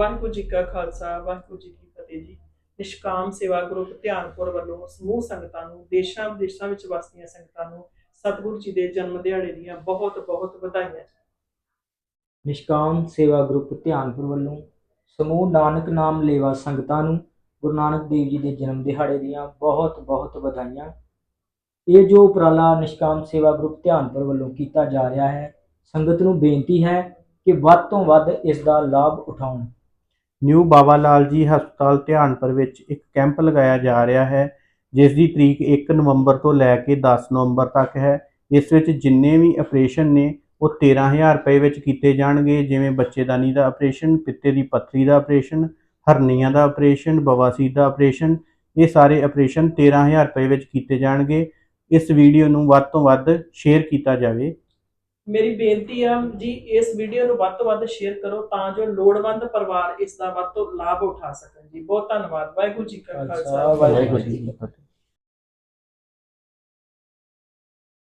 ਵਾਹਿਗੁਰੂ ਜੀ ਕਾ ਖਾਲਸਾ, ਵਾਹਿਗੁਰੂ ਜੀ ਕੀ ਫਤਿਹ ਜੀ। ਨਿਸ਼ਕਾਮ ਸੇਵਾ ਗਰੁੱਪ ਧਿਆਨਪੁਰ ਵੱਲੋਂ ਸਮੂਹ ਸੰਗਤਾਂ ਨੂੰ, ਦੇਸ਼ਾਂ ਵਿਦੇਸ਼ਾਂ ਵਿੱਚ ਵਸਦੀਆਂ ਸੰਗਤਾਂ ਨੂੰ ਸਤਿਗੁਰੂ ਜੀ ਦੇ ਜਨਮ ਦਿਹਾੜੇ ਦੀਆਂ ਬਹੁਤ ਬਹੁਤ ਵਧਾਈਆਂ ਨਿਸ਼ਕਾਮ ਸੇਵਾ ਗਰੁੱਪ ਧਿਆਨਪੁਰ ਵੱਲੋਂ ਸਮੂਹ ਨਾਨਕ ਨਾਮ ਲੇਵਾ ਸੰਗਤਾਂ ਨੂੰ ਗੁਰੂ ਨਾਨਕ ਦੇਵ ਜੀ ਦੇ ਜਨਮ ਦਿਹਾੜੇ ਦੀਆਂ ਬਹੁਤ ਬਹੁਤ ਵਧਾਈਆਂ। ਇਹ ਜੋ ਉਪਰਾਲਾ ਨਿਸ਼ਕਾਮ ਸੇਵਾ ਗਰੁੱਪ ਧਿਆਨਪੁਰ ਵੱਲੋਂ ਕੀਤਾ ਜਾ ਰਿਹਾ ਹੈ, ਸੰਗਤ ਨੂੰ ਬੇਨਤੀ ਹੈ ਕਿ ਵੱਧ ਤੋਂ ਵੱਧ ਇਸ ਦਾ ਲਾਭ ਉਠਾਉਣ। ਨਿਊ ਬਾਬਾ ਲਾਲ ਜੀ ਹਸਪਤਾਲ ਧਿਆਨਪੁਰ ਵਿੱਚ ਇੱਕ ਕੈਂਪ ਲਗਾਇਆ ਜਾ ਰਿਹਾ ਹੈ ਜਿਸ ਦੀ ਤਰੀਕ 1 ਨਵੰਬਰ ਤੋਂ ਲੈ ਕੇ 10 ਨਵੰਬਰ ਤੱਕ ਹੈ। ਇਸ ਵਿੱਚ ਜਿੰਨੇ ਵੀ ਆਪਰੇਸ਼ਨ ਨੇ, ਉਹ 13000 ਰੁਪਏ ਵਿੱਚ ਕੀਤੇ ਜਾਣਗੇ, ਜਿਵੇਂ ਬੱਚੇਦਾਨੀ ਦਾ ਆਪਰੇਸ਼ਨ, ਪਿੱਤੇ ਦੀ ਪੱਥਰੀ ਦਾ ਆਪਰੇਸ਼ਨ, ਹਰਨੀਆਂ ਦਾ ਆਪਰੇਸ਼ਨ ਬਵਾਸੀਰ ਦਾ ਆਪਰੇਸ਼ਨ, ਇਹ ਸਾਰੇ ਆਪਰੇਸ਼ਨ 13000 ਰੁਪਏ ਵਿੱਚ ਕੀਤੇ ਜਾਣਗੇ। ਇਸ ਵੀਡੀਓ ਨੂੰ ਵੱਧ ਤੋਂ ਵੱਧ ਸ਼ੇਅਰ ਕੀਤਾ ਜਾਵੇ। ਮੇਰੀ ਬੇਨਤੀ ਆ ਜੀ, ਇਸ ਵੀਡੀਓ ਨੂੰ ਵੱਧ ਤੋਂ ਵੱਧ ਸ਼ੇਅਰ ਕਰੋ ਤਾਂ ਜੋ ਲੋੜਵੰਦ ਪਰਿਵਾਰ ਇਸ ਦਾ ਵੱਧ ਤੋਂ ਲਾਭ ਉਠਾ ਸਕਣ ਜੀ। ਬਹੁਤ ਧੰਨਵਾਦ। ਵਾਹਿਗੁਰੂ ਜੀ ਕਾ ਖਾਲਸਾ। ਵਾਹਿਗੁਰੂ ਜੀ ਕੀ ਫਤਿਹ।